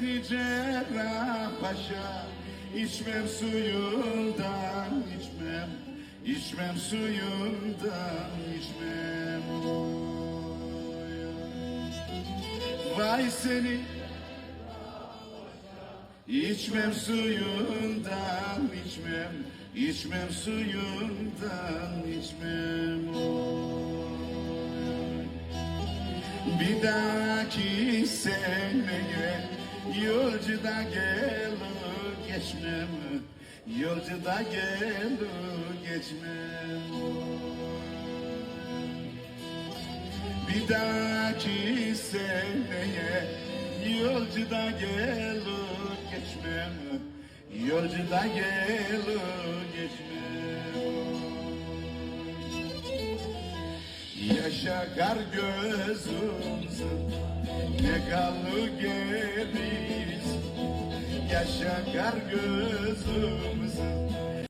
seni cerrah paşa İçmem suyundan içmem İçmem suyundan içmem oy. Vay seni İçmem suyundan içmem içmem suyundan içmem oy. Bir dahaki seneye Yolcuda gelir geçmem Yolcuda gelir geçmem. Bir dahaki seneye Yolcuda gelir geçmem Yolcuda gelir geçmem. Yaşa kar gözümsün Ne kallı geriz Yaşa kar gözümsün